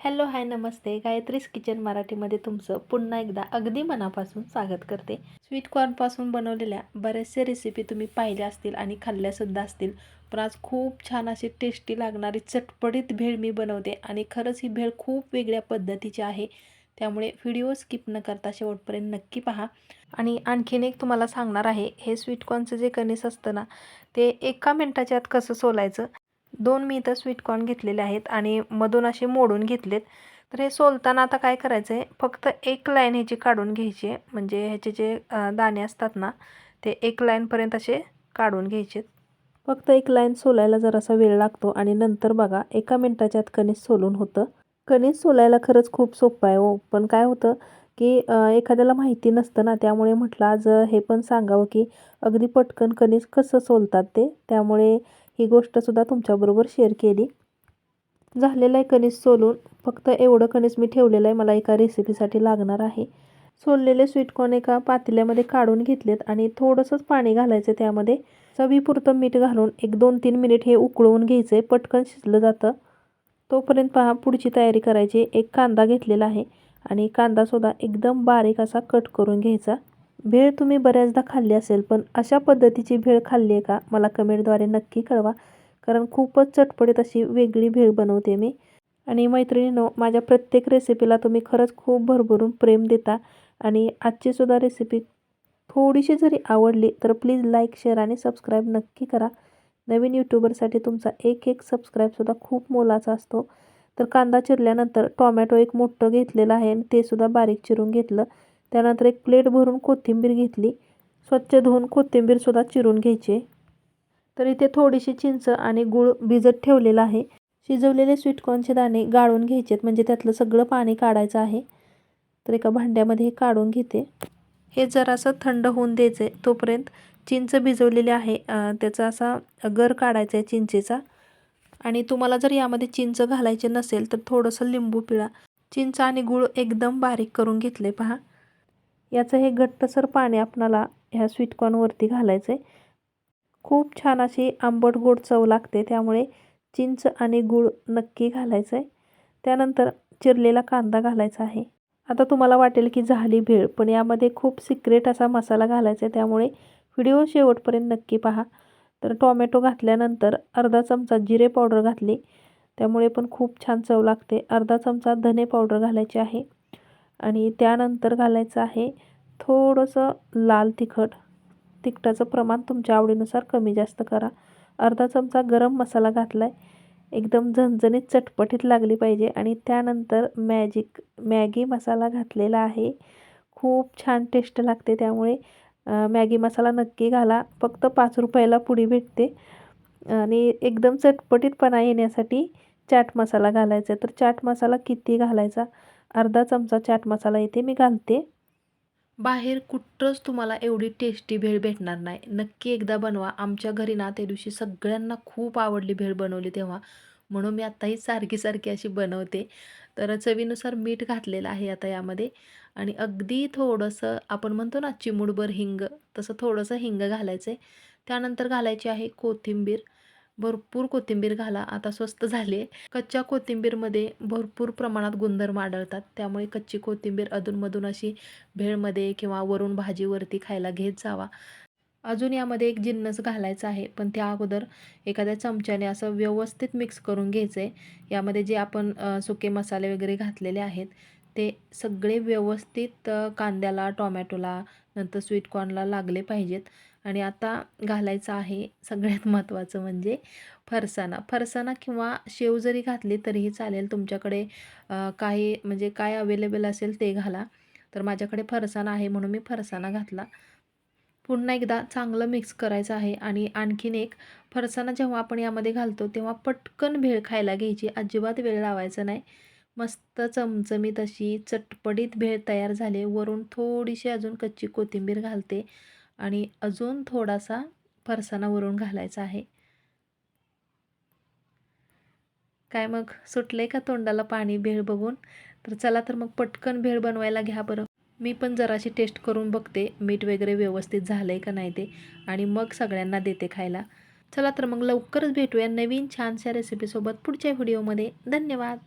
Hello hi नमस्ते. गायत्रीज kitchen मराठीमध्ये तुमचं पुन्हा एकदा अगदी मनापासून स्वागत करते. स्वीट कॉर्नपासून बनवलेल्या बऱ्याचशा रेसिपी तुम्ही पाहिल्या असतील आणि खाल्ल्यासुद्धा असतील. पण आज खूप छान अशी टेस्टी लागणारी चटपटीत भेळ मी बनवते आणि खरंच ही भेळ खूप वेगळ्या पद्धतीची आहे. त्यामुळे व्हिडिओ स्किप न करता शेवटपर्यंत नक्की पहा. आणि आणखीन एक तुम्हाला सांगणार आहे हे स्वीट कॉर्नचं जे कणीस असतं ना ते एका मिनटाच्या आत कसं सोलायचं? दोन मी इथं स्वीटकॉर्न घेतलेले आहेत आणि मधून असे मोडून घेतलेत. तर हे सोलताना आता काय करायचं आहे फक्त एक लाईन ह्याची काढून घ्यायची. आहे म्हणजे ह्याचे जे दाणे असतात ना ते एक लाईनपर्यंत असे काढून घ्यायचे फक्त एक लाईन सोलायला जरासा वेळ लागतो आणि नंतर बघा एका मिनटाच्या आत कणीस सोलून होतं. कणीस सोलायला खरंच खूप सोपं आहे हो. पण काय होतं की एखाद्याला माहिती नसतं ना त्यामुळे म्हटलं आज हे पण सांगावं की अगदी पटकन कणीस कसं सोलतात ते? त्यामुळे ही गोष्टसुद्धा तुमच्याबरोबर शेअर केली. झालेलं आहे कणीस सोलून. फक्त एवढं कणीस मी ठेवलेलं आहे. मला एका रेसिपीसाठी लागणार आहे. सोललेले स्वीटकॉर्न एका पातेल्यामध्ये काढून घेतलेत आणि थोडंसंच पाणी घालायचं त्यामध्ये. चवीपुरतं मीठ घालून एक दोन तीन मिनिट हे उकळवून घ्यायचं आहे पटकन शिजलं जातं. तोपर्यंत पहा पुढची तयारी करायची. एक कांदा घेतलेला आहे आणि कांदासुद्धा एकदम बारीक असा कट करून घ्यायचा. भेळ तुम्ही बऱ्याचदा खाल्ली असेल पण अशा पद्धतीची भेळ खाल्ली आहे का? मला कमेंटद्वारे नक्की कळवा. कारण खूपच चटपटीत अशी वेगळी भेळ बनवते मी. आणि मैत्रिणीनो माझ्या प्रत्येक रेसिपीला तुम्ही खरंच खूप भरभरून प्रेम देता. आणि आजचीसुद्धा रेसिपी थोडीशी जरी आवडली तर प्लीज लाईक शेअर आणि सबस्क्राईब नक्की करा. नवीन यूट्यूबरसाठी तुमचा एक एक सबस्क्राईबसुद्धा खूप मोलाचा असतो. तर कांदा चिरल्यानंतर टॉमॅटो एक मोठं घेतलेलं आहे आणि ते सुद्धा बारीक चिरून घेतलं. त्यानंतर एक प्लेट भरून कोथिंबीर घेतली. स्वच्छ धुवून कोथिंबीरसुद्धा चिरून घ्यायची. तर इथे थोडीशी चिंच आणि गूळ भिजत ठेवलेला आहे. शिजवलेले स्वीटकॉर्नचे दाणे गाळून घ्यायचेत म्हणजे त्यातलं सगळं पाणी काढायचं आहे. तर एका भांड्यामध्ये हे काढून घेते. हे जरासं थंड होऊन द्यायचं आहे तोपर्यंत चिंच भिजवलेली आहे. त्याचा असा गर काढायचा आहे चिंचेचा. आणि तुम्हाला जर यामध्ये चिंच घालायचे नसेल तर थोडंसं लिंबू पिळा. चिंच आणि गूळ एकदम बारीक करून घेतले पहा. याचं हे घट्टसर पाणी आपणाला ह्या स्वीटकॉर्नवरती घालायचं आहे खूप छान अशी आंबट गोड चव लागते. त्यामुळे चिंच आणि गूळ नक्की घालायचं आहे त्यानंतर चिरलेला कांदा घालायचा आहे. आता तुम्हाला वाटेल की झाली भेळ पण यामध्ये खूप सिक्रेट असा मसाला घालायचा आहे त्यामुळे व्हिडिओ शेवटपर्यंत नक्की पहा. तर टॉमॅटो घातल्यानंतर अर्धा चमचा जिरे पावडर घातली. त्यामुळे पण खूप छान चव लागते. अर्धा चमचा धने पावडर घालायची आहे. आणि त्यानंतर घालायचं आहे थोडंसं लाल तिखट. तिखटाचं प्रमाण तुमच्या आवडीनुसार कमी जास्त करा. अर्धा चमचा गरम मसाला घातला आहे एकदम झणझणीत चटपटीत लागली पाहिजे आणि त्यानंतर मॅजिक मॅगी मसाला घातलेला आहे. खूप छान टेस्ट लागते त्यामुळे मॅगी मसाला नक्की घाला. फक्त पाच रुपयाला पुडी भेटते. आणि एकदम चटपटीतपणा येण्यासाठी चाट मसाला घालायचा तर चाट मसाला किती घालायचा? अर्धा चमचा चाट मसाला इथे मी घालते. बाहेर कुठंच तुम्हाला एवढी टेस्टी भेळ भेटणार नाही. नक्की एकदा बनवा. आमच्या घरी ना त्या दिवशी सगळ्यांना खूप आवडली भेळ बनवली तेव्हा. म्हणून मी आत्ताही सारखी सारखी अशी बनवते. तर चवीनुसार मीठ घातलेलं आहे आता यामध्ये. आणि अगदी थोडंसं आपण म्हणतो ना चिमूडभर हिंग तसं थोडंसं हिंग घालायचं आहे त्यानंतर घालायची आहे कोथिंबीर. भरपूर कोथिंबीर घाला. आता स्वस्त झाली आहे. कच्च्या कोथिंबीरमध्ये भरपूर प्रमाणात गुणधर्म आढळतात. त्यामुळे कच्ची कोथिंबीर अधूनमधून अशी भेळमध्ये किंवा वरून भाजीवरती खायला घेत जावा. अजून यामध्ये एक जिन्नस घालायचा आहे. पण त्या अगोदर एखाद्या चमच्याने असं व्यवस्थित मिक्स करून घ्यायचं आहे यामध्ये जे आपण सुके मसाले वगैरे घातलेले आहेत ते सगळे व्यवस्थित कांद्याला टोमॅटोला नंतर स्वीटकॉर्नला लागले पाहिजेत. आणि आता घालायचं आहे सगळ्यात महत्त्वाचं म्हणजे फरसाणा. फरसाणा किंवा शेव जरी घातली तरीही चालेल. तुमच्याकडे काही म्हणजे काय अवेलेबल असेल ते घाला. तर माझ्याकडे फरसाणा आहे म्हणून मी फरसाणा घातला. पुन्हा एकदा चांगलं मिक्स करायचं आहे आणि आणखीन एक फरसाणा जेव्हा आपण यामध्ये घालतो तेव्हा पटकन भेळ खायला घ्यायची. अजिबात वेळ लावायचा नाही. मस्त चमचमीत अशी चटपटीत भेळ तयार झाली. वरून थोडीशी अजून कच्ची कोथिंबीर घालते. आणि अजून थोडासा फरसाना वरून घालायचा आहे. काय मग? सुटले का तोंडाला पाणी भेळ बघून? तर चला तर मग पटकन भेळ बनवायला घ्या बरं. मी पण जराशी टेस्ट करून बघते मीठ वगैरे व्यवस्थित झालं आहे का नाही ते आणि मग सगळ्यांना देते खायला. चला तर मग लवकरच भेटूया नवीन छानशा रेसिपीसोबत पुढच्या व्हिडिओमध्ये धन्यवाद!